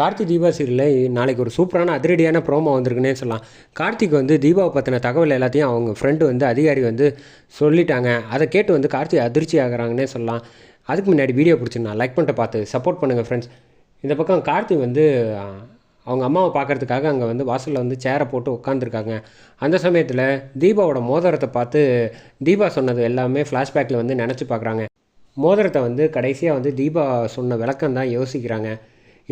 கார்த்தி தீபா சீரியலில் நாளைக்கு ஒரு சூப்பரான அதிரடியான ப்ரோமோ வந்திருக்குன்னே சொல்லலாம். கார்த்திக் வந்து தீபாவை பற்றின தகவல் எல்லாத்தையும் அவங்க ஃப்ரெண்டு வந்து அதிகாரி வந்து சொல்லிட்டாங்க. அதை கேட்டு வந்து கார்த்தி அதிர்ச்சி ஆகுறாங்கன்னே சொல்லலாம். அதுக்கு முன்னாடி வீடியோ பிடிச்சிருந்தா லைக் பண்ணிட்டு பார்த்து சப்போர்ட் பண்ணுங்கள் ஃப்ரெண்ட்ஸ் இந்த பக்கம் கார்த்தி வந்து அவங்க அம்மாவை பார்க்கறதுக்காக அங்கே வந்து வாசலில் வந்து சேரை போட்டு உட்காந்துருக்காங்க அந்த சமயத்தில் தீபாவோட மோதிரத்தை பார்த்து தீபா சொன்னது எல்லாமே ஃப்ளாஷ்பேக்கில் வந்து நினச்சி பார்க்குறாங்க. மோதிரத்தை வந்து கடைசியாக வந்து தீபா சொன்ன விளக்கம் தான் யோசிக்கிறாங்க.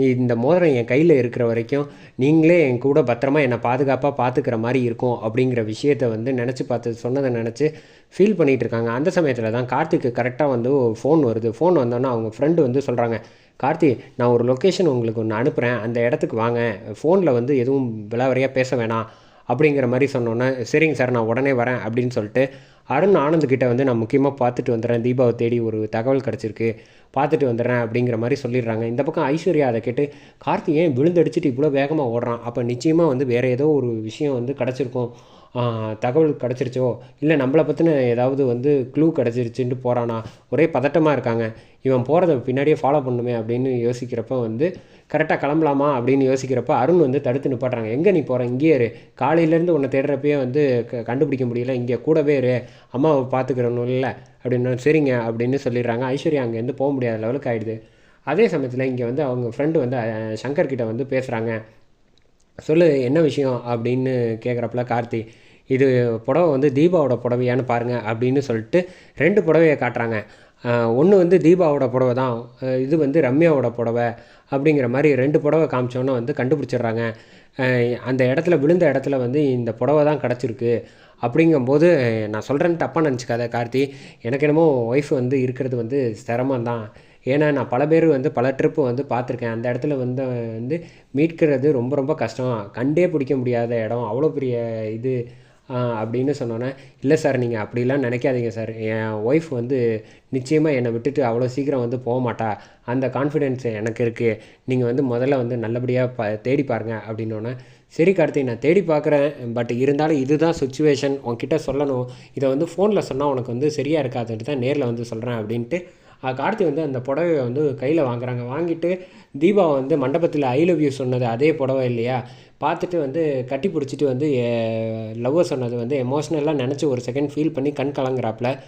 இந்த மோதிரம் என் கையில் இருக்கிற வரைக்கும் நீங்களே என் கூட பத்திரமா என்னை பாதுகாப்பாக பார்த்துக்கிற மாதிரி இருக்கும் அப்படிங்கிற விஷயத்த வந்து நினச்சி பார்த்து சொன்னதை நினச்சி ஃபீல் பண்ணிகிட்டு இருக்காங்க. அந்த சமயத்தில் தான் கார்த்திக்கு கரெக்டாக வந்து ஃபோன் வருது. ஃபோன் வந்தோன்னே அவங்க ஃப்ரெண்டு வந்து சொல்கிறாங்க கார்த்தி நான் ஒரு லொக்கேஷன் உங்களுக்கு ஒன்று அனுப்புகிறேன் அந்த இடத்துக்கு வாங்க. ஃபோனில் வந்து எதுவும் விலாவரியாக பேச வேணாம். அப்படிங்கிற மாதிரி சொன்னோன்னே சரிங்க சார் நான் உடனே வரேன். அப்படின்னு சொல்லிட்டு அருண் ஆனந்த்கிட்ட வந்து நான் முக்கியமாக பார்த்துட்டு வந்துடுறேன் தீபாவை தேடி ஒரு தகவல் கிடச்சிருக்கு. பார்த்துட்டு வந்துடுறேன் அப்படிங்கிற மாதிரி சொல்லிடுறாங்க. இந்த பக்கம் ஐஸ்வர்யா அதை கேட்டு கார்த்தி ஏன் விழுந்தடிச்சிட்டு இவ்வளோ வேகமாக ஓடுறான்? அப்போ நிச்சயமாக வந்து வேறு ஏதோ ஒரு விஷயம் வந்து கிடச்சிருக்கும். தகவல் கிடச்சிருச்சோ? இல்லை நம்மளை பற்றின ஏதாவது வந்து க்ளூ கிடச்சிருச்சுன்ட்டு போகிறானா ஒரே பதட்டமாக இருக்காங்க. இவன் போகிறத பின்னாடியே ஃபாலோ பண்ணுமே அப்படின்னு யோசிக்கிறப்ப வந்து கரெக்டாக கிளம்பலாமா? அப்படின்னு யோசிக்கிறப்ப அருண் வந்து தடுத்து நிப்பாட்டுறாங்க. எங்கே நீ போகிற இங்கேயே இரு. காலையிலேருந்து உன்னை தேடுறப்பயே வந்து க கண்டுபிடிக்க முடியல. இங்கே கூடவே இரு. அம்மாவை பார்த்துக்கிறணும் இல்லை. அப்படின்னு சரிங்க. அப்படின்னு சொல்லிடுறாங்க. ஐஸ்வர்யா அங்கேருந்து போக முடியாத லெவலுக்கு ஆகிடுது அதே சமயத்தில் இங்கே வந்து அவங்க ஃப்ரெண்டு வந்து சங்கர்கிட்ட வந்து பேசுகிறாங்க சொல்லு என்ன விஷயம் அப்படின்னு கேட்குறப்பல கார்த்தி இது புடவை வந்து தீபாவோட புடவையான்னு பாருங்கள் அப்படின்னு சொல்லிட்டு ரெண்டு புடவையை காட்டுறாங்க. ஒன்று வந்து தீபாவோட புடவை தான் இது வந்து ரம்யாவோட புடவை அப்படிங்கிற மாதிரி ரெண்டு புடவை காமிச்சோன்னே வந்து கண்டுபிடிச்சிடுறாங்க. அந்த இடத்துல விழுந்த இடத்துல வந்து இந்த புடவை தான் கிடச்சிருக்கு அப்படிங்கும்போது நான் சொல்கிறேன்னு தப்பாக நினச்சிக்காத கார்த்தி எனக்கு என்னமோ ஒய்ஃப் வந்து இருக்கிறது வந்து சிரமம் தான் ஏன்னா நான் பல பேர் வந்து பல ட்ரிப்பு வந்து பார்த்துருக்கேன். அந்த இடத்துல வந்து வந்து மீட்கிறது ரொம்ப ரொம்ப கஷ்டம். கண்டே பிடிக்க முடியாத இடம். அவ்வளோ பெரிய இது அப்படின்னு சொன்னோன்னே இல்லை சார் நீங்கள் அப்படிலாம் நினைக்காதீங்க சார் என் ஒய்ஃப் வந்து நிச்சயமாக என்னை விட்டுட்டு அவ்வளோ சீக்கிரம் வந்து போக மாட்டா. அந்த கான்ஃபிடென்ஸ் எனக்கு இருக்குது நீங்கள் வந்து முதல்ல வந்து நல்லபடியாக ப தேடி பாருங்கள் அப்படின்னோடனே சரி கார்த்திக் நான் தேடி பார்க்குறேன். பட் இருந்தாலும் இதுதான் சுச்சுவேஷன் உன்கிட்ட சொல்லணும். இதை வந்து ஃபோனில் சொன்னால் உனக்கு வந்து சரியாக இருக்காதுன்ட்டு தான் நேரில் வந்து சொல்கிறேன் அப்படின்ட்டு கார்த்தி வந்து அந்த புடவையை வந்து கையில் வாங்குறாங்க. வாங்கிட்டு தீபா வந்து மண்டபத்தில் ஐ லவ் யூ சொன்னது அதே புடவை இல்லையா? பார்த்துட்டு வந்து கட்டி பிடிச்சிட்டு வந்து லவ்வை சொன்னது வந்து எமோஷ்னலாக நினச்சி ஒரு செகண்ட் ஃபீல் பண்ணி கண் கலங்குறாப்புல